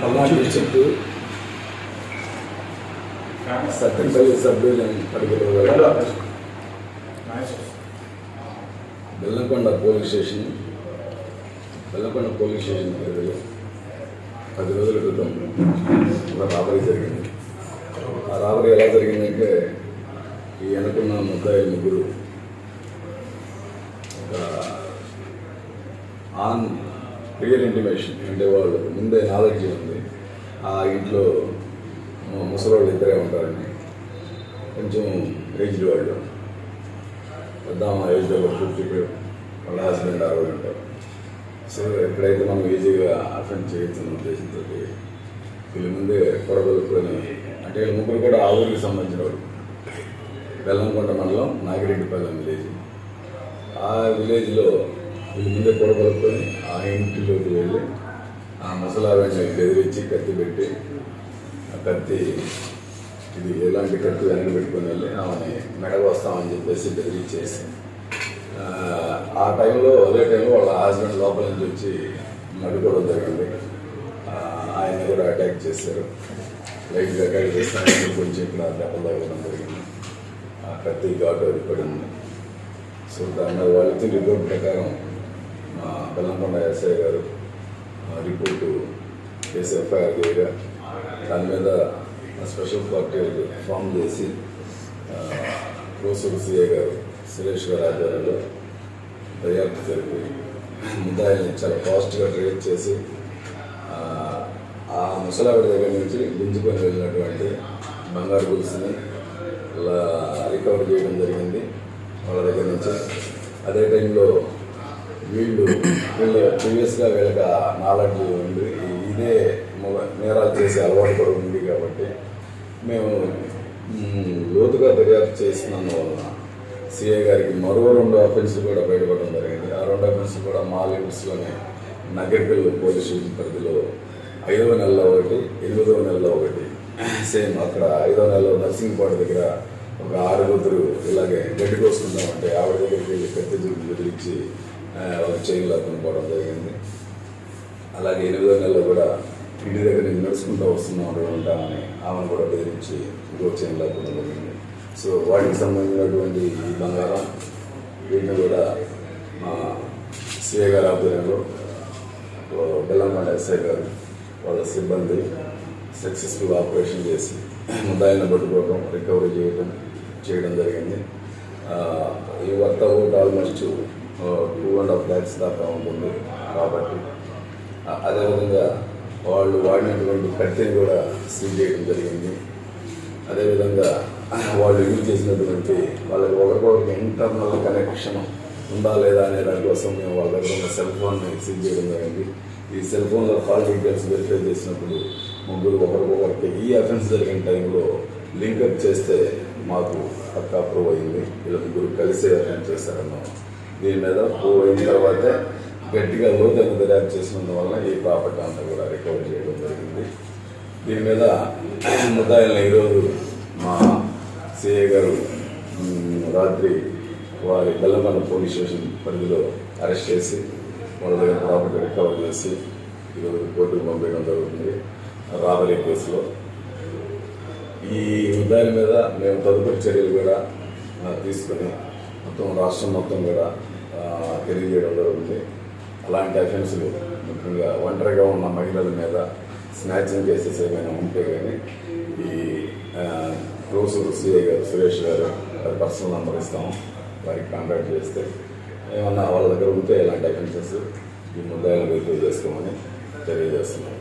Palnadu district Satyampalli sub division Bellakonda police station Bellakonda police station పరిధిలో పది రోజుల క్రితం ఒక రాబరీ జరిగింది. ఆ రాబరీ ఎలా జరిగిందంటే ఈ వెనుకున్న ముద్దాయి ముగ్గురు ఒక ఆన్ రియల్ ఇంటిమేషన్ అంటే వాళ్ళు ముందే నాలెడ్జ్ ఉంది. ఆ ఇంట్లో ముసలోళ్ళు ఇద్దరే ఉంటారని కొంచెం ఏజ్డ్ వాళ్ళు. పెద్ద ఏజ్ ఒక ఫిఫ్టీ వాళ్ళ హస్బెండ్ అరవై ఉంటారు. సో ఎక్కడైతే మనం ఈజీగా అఫెండ్ చేయొచ్చున్న ఉద్దేశంతో వీళ్ళ ముందే కొడగలుపుకొని అంటే వీళ్ళ ముగ్గురు కూడా ఆ ఊరికి సంబంధించిన వాళ్ళు. బెల్లంకొండ మండలం నాగిరెడ్డిపల్లెం విలేజ్. ఆ విలేజ్లో వీళ్ళ ముందే కొడగలుపుకొని ఆ ఇంటిలోకి వెళ్ళి ఆ ముసలావిని బెదిరించి కత్తి పెట్టి ఆ కత్తి ఇది ఎలాంటి కత్తి వెనక్కి పెట్టుకొని వెళ్ళి ఆమెని మెడగొస్తామని చెప్పేసి బెదిరించేసి ఆ, ఆ టైంలో అదే టైంలో వాళ్ళ హస్బెండ్ లోపల నుంచి వచ్చి నడుకోవడం జరిగింది. ఆయన కూడా అటాక్ చేశారు. లైట్గా అటాక్ చేస్తాను కొంచెం ఇక్కడ దెబ్బలు తగ్గడం జరిగింది? ఆ కత్తి ఘాటు అది పడింది సో దాని మీద వాళ్ళు రిపోర్ట్ ప్రకారం బెల్లంకొండ ఎస్ఐ గారు రిపోర్టు కేసు ఎఫ్ఐఆర్ చేయగా దాని మీద స్పెషల్ పార్టీ ఫామ్ చేసి కోసూరు సిఐ గారు సురేష్ గారు ఆధ్వర్యంలో దర్యాప్తు జరిపి ముద్దాయిని చాలా ఫాస్ట్గా ట్రీట్ చేసి ఆ, ముసలావిడ దగ్గర నుంచి గుంజుకొని వెళ్ళినటువంటి బంగారు గొలుసుని రికవర్ చేయడం జరిగింది. వాళ్ళ దగ్గర నుంచి అదే టైంలో ప్రీవియస్గా వీళ్ళకి నాలెడ్జ్ ఉంది. ఇదే నేరాలు చేసే అలవాటు కూడా ఉంది కాబట్టి మేము లోతుగా దర్యాప్తు చేసినందువలన సిఐ గారికి మరో రెండు అఫెన్స్ కూడా బయటపడడం జరిగింది. ఆ రెండు అఫెన్స్ కూడా మా లిమిట్స్లోనే నగరికల్ పోలీస్ స్టేషన్ పరిధిలో ఐదవ నెలలో ఒకటి ఎనిమిదవ నెలలో ఒకటి. సేమ్ అక్కడ ఐదవ నెలలో నర్సింగ్పాడు దగ్గర ఒక ఆరుగురు ఇలాగే గడ్డి కోసుకుందామంటే ఆవిడ దగ్గరికి వెళ్ళి పెద్ద చూపి బెదిరించి ఆ, ఒక పోవడం జరిగింది. అలాగే ఎనిమిదో నెలలో కూడా ఇంటి దగ్గర నేను నడుచుకుంటూ వస్తున్నా ఉంటామని ఆమెను కూడా బెదిరించి ఇంకో చైన్ లాక్కుని జరిగింది. సో వాటికి సంబంధించినటువంటి ఈ బంగారం వీటిని కూడా మా సిఏ గారి ఆధ్వర్యంలో ఓ బెల్లంకొండ ఎస్ఐ గారు వాళ్ళ సిబ్బంది సక్సెస్ఫుల్ ఆపరేషన్ చేసి ముద్దాయిలను పట్టుకోవడం రికవరీ చేయడం చేయడం జరిగింది. ఈ worth out almost two and half lakhs దాకా ఉంటుంది. కాబట్టి అదేవిధంగా వాళ్ళు వాడినటువంటి కట్టెని కూడా సీల్ చేయడం జరిగింది. అదేవిధంగా వాళ్ళు యూజ్ చేసినటువంటి వాళ్ళకి ఒకరికొకరికి ఇంటర్నల్ కనెక్షన్ ఉందా లేదా అనే దానికోసం మేము వాళ్ళ దగ్గర ఉన్న సెల్ ఫోన్ని సీల్ చేయడం జరిగింది. ఈ సెల్ ఫోన్లో కాల్ డీటెయిల్స్ వెరిఫై చేసినప్పుడు ముగ్గురు ఒకరికొకరికి ఈ అఫెన్స్ జరిగిన టైంలో లింకప్ చేస్తే మాకు పక్క అప్రూవ్ అయింది. వీళ్ళ ముగ్గురు కలిసి అటెండ్ చేస్తారన్నమాట దీని మీద ప్రూవ్ అయిన తర్వాతే గట్టిగా లోతైన దర్యాప్తు చేసినందువల్ల ఈ ప్రాపర్టీ అంతా కూడా రికవర్ చేయడం జరిగింది. దీని మీద ముద్దాయిల్ని ఈరోజు మా సిఏ గారు రాత్రి వారి బెల్లమన్న పోలీస్ స్టేషన్ పరిధిలో అరెస్ట్ చేసి వాళ్ళ దగ్గర ప్రాపర్టీ రికవర్ చేసి ఈరోజు కోర్టుకు పంపించడం జరుగుతుంది రాబరీ కేసులో. ఈ ముద్దాయిల మీద మేము తదుపరి చర్యలు కూడా తీసుకుని మొత్తం రాష్ట్రం మొత్తం కూడా తెలియజేయడం జరుగుతుంది. అలాంటి అఫెన్సులు ముఖ్యంగా ఒంటరిగా ఉన్న మహిళల మీద స్నాచింగ్ కేసెస్ ఏమైనా ఉంటే కానీ ఈ రోజు సిఐ గారు సురేష్ గారు వారి పర్సనల్ నెంబర్ ఇస్తాము. వారికి కాంటాక్ట్ చేస్తే ఏమన్నా వాళ్ళ దగ్గర ఉంటే ఇలాంటి అఫెన్సెస్ ఈ ముద్దాయిలను వెరిఫై చేసుకోమని తెలియజేస్తున్నాం